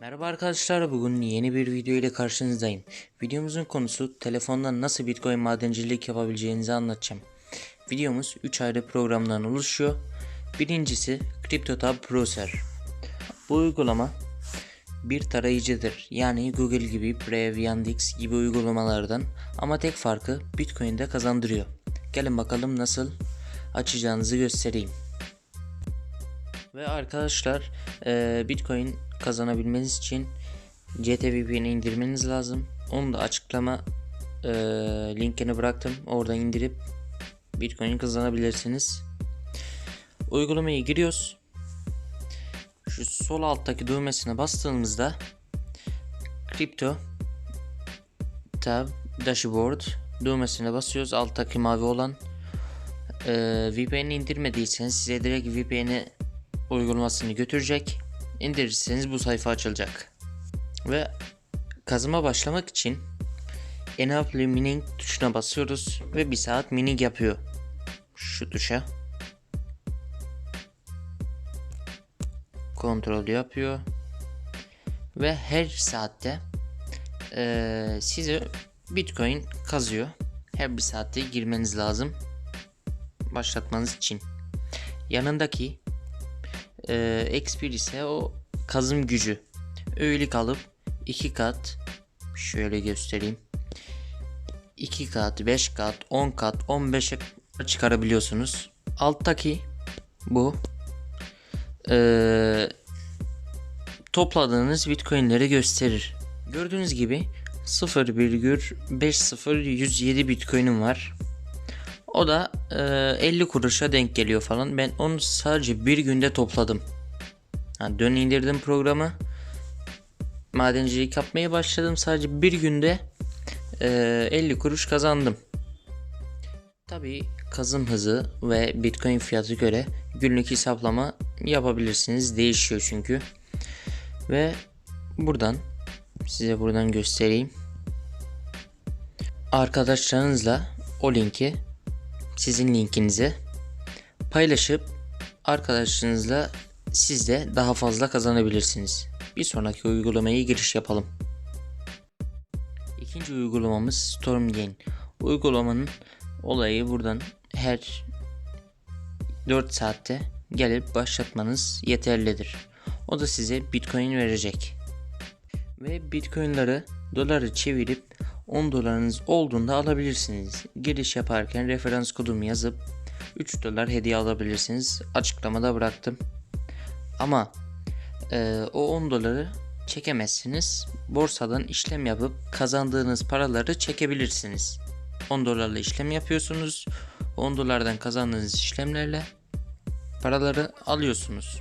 Merhaba arkadaşlar bugün yeni bir video ile karşınızdayım. Videomuzun konusu telefondan nasıl bitcoin madencilik yapabileceğinizi anlatacağım. Videomuz 3 ayrı programdan oluşuyor. Birincisi CryptoTab Browser. Bu uygulama bir tarayıcıdır. Yani Google gibi, Brave, Yandex gibi uygulamalardan ama tek farkı Bitcoin'de kazandırıyor. Gelin bakalım nasıl açacağınızı göstereyim. Ve arkadaşlar Bitcoin kazanabilmeniz için CTVPN'i indirmeniz lazım. Onu da açıklama eee, linkini bıraktım. Orada indirip Bitcoin kazanabilirsiniz. Uygulamaya giriyoruz. Şu sol alttaki düğmesine bastığımızda Crypto Tab Dashboard düğmesine basıyoruz. Alttaki mavi olan ee, VPN'i indirmediyseniz size direkt VPN'i uygulamasını götürecek. İndirirseniz bu sayfa açılacak. Ve kazıma başlamak için Enable Mining tuşuna basıyoruz ve bir saat mining yapıyor. Şu tuşa. Kontrol yapıyor. Ve her saatte eee size Bitcoin kazıyor. Her bir saatte girmeniz lazım başlatmanız için. Yanındaki e, XP ise o kazım gücü. Öğelik alıp 2 kat şöyle göstereyim. 2 kat, 5 kat, 10 kat, 15'e çıkarabiliyorsunuz. Alttaki bu e, topladığınız bitcoinleri gösterir. Gördüğünüz gibi 0,50107 bitcoin'im var. O da e, 50 kuruşa denk geliyor falan. Ben onu sadece bir günde topladım. Ha, dön indirdim programı. Madencilik yapmaya başladım. Sadece bir günde e, 50 kuruş kazandım. Tabi kazım hızı ve bitcoin fiyatı göre günlük hesaplama yapabilirsiniz. Değişiyor çünkü. Ve buradan size buradan göstereyim. Arkadaşlarınızla o linki sizin linkinizi paylaşıp arkadaşınızla siz de daha fazla kazanabilirsiniz. Bir sonraki uygulamaya giriş yapalım. İkinci uygulamamız Stormgain. Uygulamanın olayı buradan her 4 saatte gelip başlatmanız yeterlidir. O da size Bitcoin verecek. Ve Bitcoin'ları doları çevirip 10 dolarınız olduğunda alabilirsiniz. Giriş yaparken referans kodumu yazıp 3 dolar hediye alabilirsiniz. Açıklamada bıraktım. Ama e, o 10 doları çekemezsiniz. Borsadan işlem yapıp kazandığınız paraları çekebilirsiniz. 10 dolarla işlem yapıyorsunuz. 10 dolardan kazandığınız işlemlerle paraları alıyorsunuz.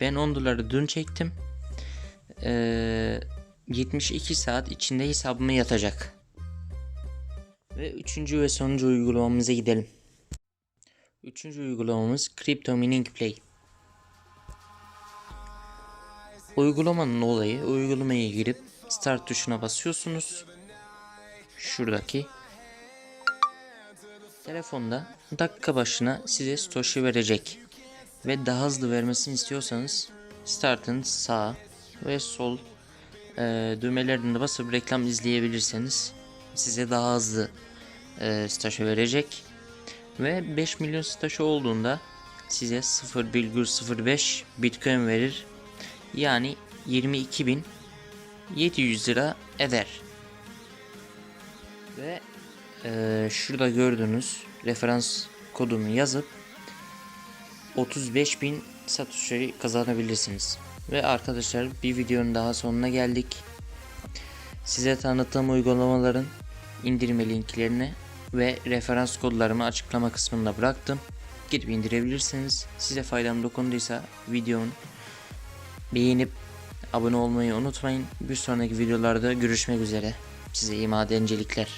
Ben 10 doları dün çektim. Eee 72 saat içinde hesabıma yatacak. Ve üçüncü ve sonuncu uygulamamıza gidelim. Üçüncü uygulamamız Crypto Mining Play. Uygulamanın olayı uygulamaya girip Start tuşuna basıyorsunuz. Şuradaki telefonda dakika başına size stoşu verecek. Ve daha hızlı vermesini istiyorsanız Start'ın sağ ve sol e, düğmelerine basıp reklam izleyebilirseniz size daha hızlı e, stajı verecek. Ve 5 milyon stajı olduğunda size 0,05 bitcoin verir. Yani 22.700 lira eder. Ve e, şurada gördüğünüz referans kodumu yazıp 35.000 satuşları kazanabilirsiniz. Ve arkadaşlar bir videonun daha sonuna geldik. Size tanıttığım uygulamaların indirme linklerini ve referans kodlarımı açıklama kısmında bıraktım. Gidip indirebilirsiniz. Size faydam dokunduysa videonun beğenip abone olmayı unutmayın. Bir sonraki videolarda görüşmek üzere. Size iyi madencilikler.